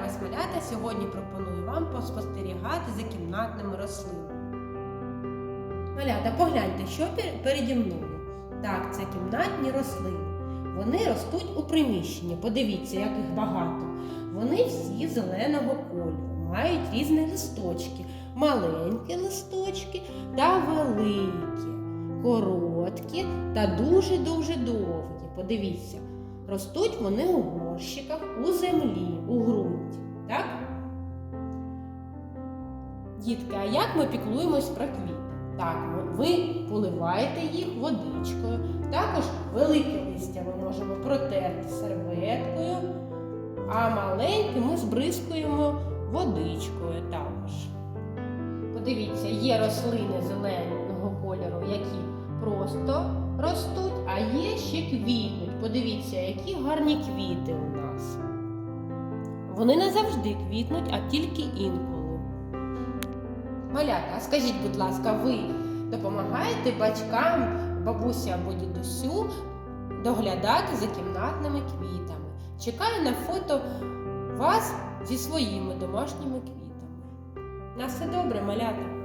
малята! Сьогодні пропоную вам поспостерігати за кімнатними рослинами. Малята, погляньте, що переді мною. Так, це кімнатні рослини. Вони ростуть у приміщенні. Подивіться, як їх багато. Вони всі зеленого кольору, мають різні листочки, маленькі листочки та великі, короткі та дуже-дуже довгі. Подивіться, ростуть вони у горщиках, у землі, у ґрунті. Дітки, а як ми піклуємось про квіти? Так, ви поливаєте їх водичкою. Також велике листя ми можемо протерти серветкою, а маленьке ми збризкуємо водичкою також. Подивіться, є рослини зеленого кольору, які просто ростуть, а є ще квітнуть. Подивіться, які гарні квіти у нас. Вони не завжди квітнуть, а тільки інколи. Малята, скажіть, будь ласка, ви допомагаєте батькам, бабусі або дідусю доглядати за кімнатними квітами? Чекаю на фото вас зі своїми домашніми квітами. На все добре, малята!